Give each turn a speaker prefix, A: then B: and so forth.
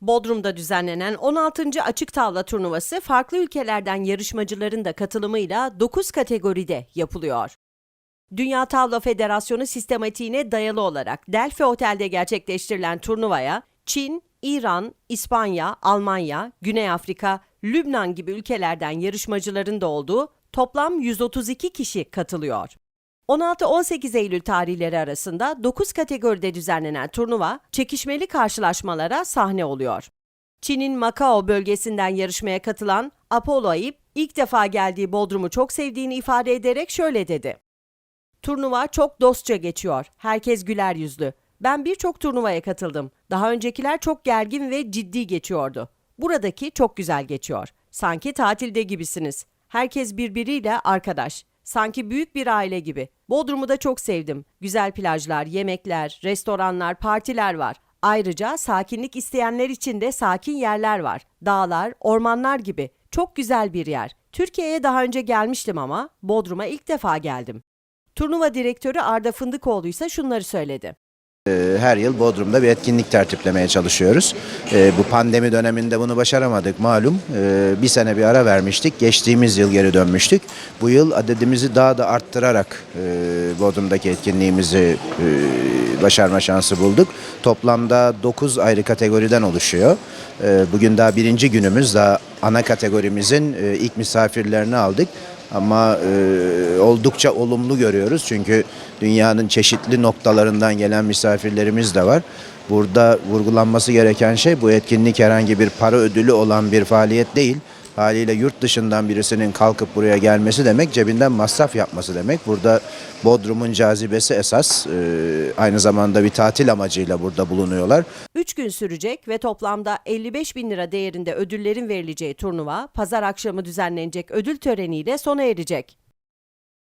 A: Bodrum'da düzenlenen 16. Açık Tavla Turnuvası farklı ülkelerden yarışmacıların da katılımıyla 9 kategoride yapılıyor. Dünya Tavla Federasyonu sistematiğine dayalı olarak Delphi Otel'de gerçekleştirilen turnuvaya Çin, İran, İspanya, Almanya, Güney Afrika, Lübnan gibi ülkelerden yarışmacıların da olduğu toplam 132 kişi katılıyor. 16-18 Eylül tarihleri arasında 9 kategoride düzenlenen turnuva çekişmeli karşılaşmalara sahne oluyor. Çin'in Macao bölgesinden yarışmaya katılan Apollo Ayıp ilk defa geldiği Bodrum'u çok sevdiğini ifade ederek şöyle dedi. Turnuva çok dostça geçiyor. Herkes güler yüzlü. Ben birçok turnuvaya katıldım. Daha öncekiler çok gergin ve ciddi geçiyordu. Buradaki çok güzel geçiyor. Sanki tatilde gibisiniz. Herkes birbiriyle arkadaş. Sanki büyük bir aile gibi. Bodrum'u da çok sevdim. Güzel plajlar, yemekler, restoranlar, partiler var. Ayrıca sakinlik isteyenler için de sakin yerler var. Dağlar, ormanlar gibi. Çok güzel bir yer. Türkiye'ye daha önce gelmiştim ama Bodrum'a ilk defa geldim. Turnuva direktörü Arda Fındıkoğlu ise şunları söyledi.
B: Ee, Her yıl Bodrum'da bir etkinlik tertiplemeye çalışıyoruz. Ee, Bu pandemi döneminde bunu başaramadık malum. Ee, Bir sene bir ara vermiştik. Geçtiğimiz yıl geri dönmüştük. Bu yıl adedimizi daha da arttırarak e, Bodrum'daki etkinliğimizi e, başarma şansı bulduk. Toplamda 9 ayrı kategoriden oluşuyor. Bugün daha birinci günümüz. Daha ana kategorimizin e, ilk misafirlerini aldık. Ama e, oldukça olumlu görüyoruz çünkü dünyanın çeşitli noktalarından gelen misafirlerimiz de var. Burada vurgulanması gereken şey bu etkinlik herhangi bir para ödülü olan bir faaliyet değil. Haliyle yurt dışından birisinin kalkıp buraya gelmesi demek cebinden masraf yapması demek. Burada Bodrum'un cazibesi esas. E, aynı zamanda bir tatil amacıyla burada bulunuyorlar.
A: 3 gün sürecek ve toplamda 55 bin lira değerinde ödüllerin verileceği turnuva pazar akşamı düzenlenecek ödül töreniyle sona erecek.